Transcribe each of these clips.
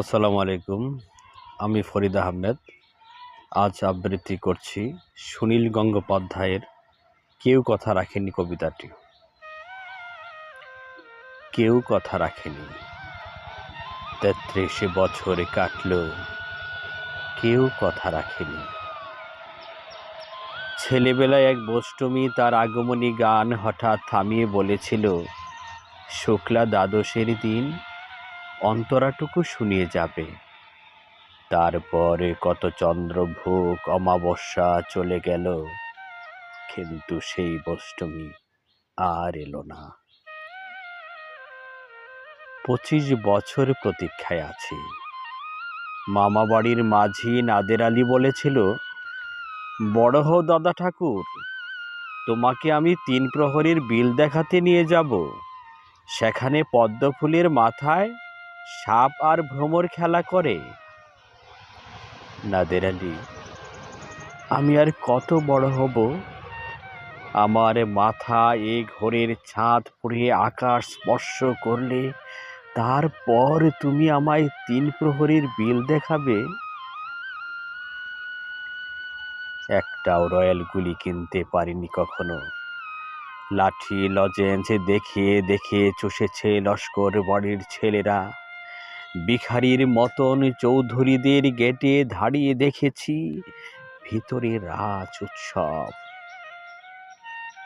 আসসালামু আলাইকুম, আমি ফরিদ আহমেদ। আজ আবৃত্তি করছি সুনীল গঙ্গোপাধ্যায়ের কেউ কথা রাখেনি কবিতাটি। কেউ কথা রাখেনি। তেত্রিশে বছরে কাটল, কেউ কথা রাখেনি। ছেলেবেলায় এক বষ্টমী তার আগমনী গান হঠাৎ থামিয়ে বলেছিল, শুক্লা দ্বাদশের দিন অন্তরাটুকু শুনিয়ে যাবে। তারপরে কত চন্দ্রভোগ অমাবস্যা চলে গেল, কিন্তু সেই বষ্টমী আর এলো না। পঁচিশ বছর প্রতীক্ষায় আছি। মামা বাড়ির মাঝি নাদের আলী বলেছিল, বড় হও দাদা ঠাকুর, তোমাকে আমি তিন প্রহরীর বিল দেখাতে নিয়ে যাব। সেখানে পদ্ম ফুলের মাথায় সাপ আর ভ্রমর খেলা করে? নাদের আলী, আমি আর কত বড় হব? আমার মাথা এ ঘোরের ছাদ পড়ে আকাশ স্পর্শ করলে তারপর তুমি আমায় তিন প্রহরের বিল দেখাবে? একটাও রয়্যাল গুলি কিনতে পারিনি কখনো। লাঠি লজেন্স দেখে দেখে চষেছে লস্কর বাড়ির ছেলেরা। ভিখারির মতন চৌধুরীদের গেটে দাঁড়িয়ে দেখেছি। ভিতরে রাজ উৎসব।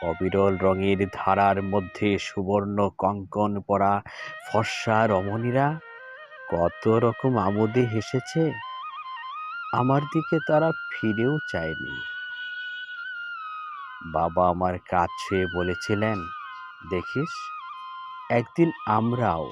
অবিরল রঙের ধারার মধ্যে সুবর্ণ কঙ্কন পরা ফর্সা রমণীরা কত রকম আমোদে হেসেছে। আমার দিকে তারা ফিরেও চায়নি। বাবা আমার কাজ ছুঁয়ে বলেছিলেন, দেখিস, একদিন আমরাও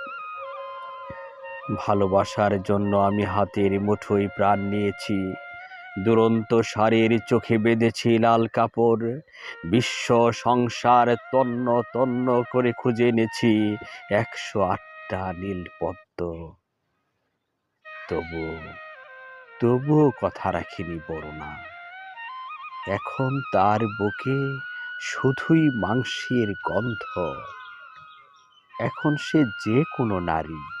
ভালোবাসার জন্য আমি হাতের মুঠোয় প্রাণ নিয়েছি। দুরন্ত সারের চোখে বেঁধেছি লাল কাপড়। বিশ্ব সংসার তন্ন তন্ন করে খুঁজে এনেছি একশো আটটা নীল পদ্ম। তবু তবুও কথা রাখিনি বড়না এখন তার বুকে শুধুই মাংসের গন্ধ। এখন সে যে কোনো নারী।